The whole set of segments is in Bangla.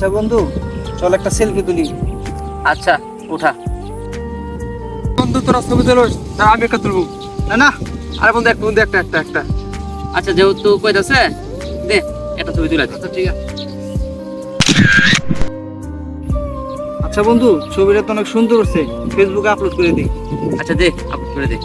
আচ্ছা বন্ধু চল একটা সেলফি তুলি। আচ্ছা ওঠা বন্ধু তোরা ছবি তুলোস না আমি একটা তুলবো। না না আরে বন্ধু একটা বন্ধু একটা একটা একটা। আচ্ছা যেহেতু কইতাছে দে একটা ছবি তুলে দে। আচ্ছা ঠিক আছে। আচ্ছা বন্ধু ছবিটা তো অনেক সুন্দর হচ্ছে। ফেসবুকে আপলোড করে দিই আচ্ছা দে আপলোড করে দে।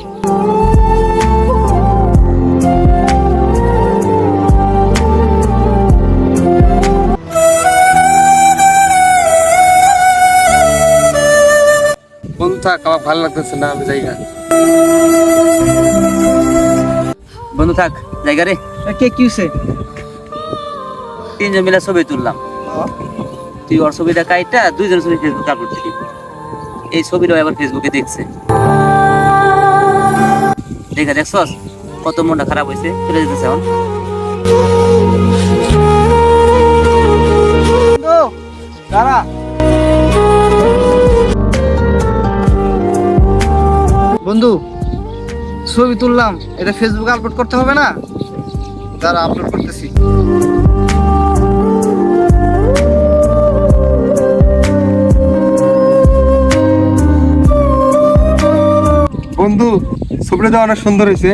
বন্ধু থাক আমার ভালো লাগতেছে না আমি জায়গা। বন্ধু থাক জায়গা রে। কে কি হচ্ছে তিনজন মিলে ছবি তুললাম। তুই ওর ছবিটা কাইটা দুইজন ছবি ফেসবুকে আপলোড দিলি। এই ছবিটাও এবার ফেসবুকে দেখছে। দেখা দেখছস? কত মনটা খারাপ হয়েছে চলে যেতেছে এখন। দাঁড়া। বন্ধু, ছবি তুললাম, এটা ফেসবুকে আপলোড করতে হবে না? তারা আপলোড করতেছি। বন্ধু, ছবিটা অনেক সুন্দর হয়েছে।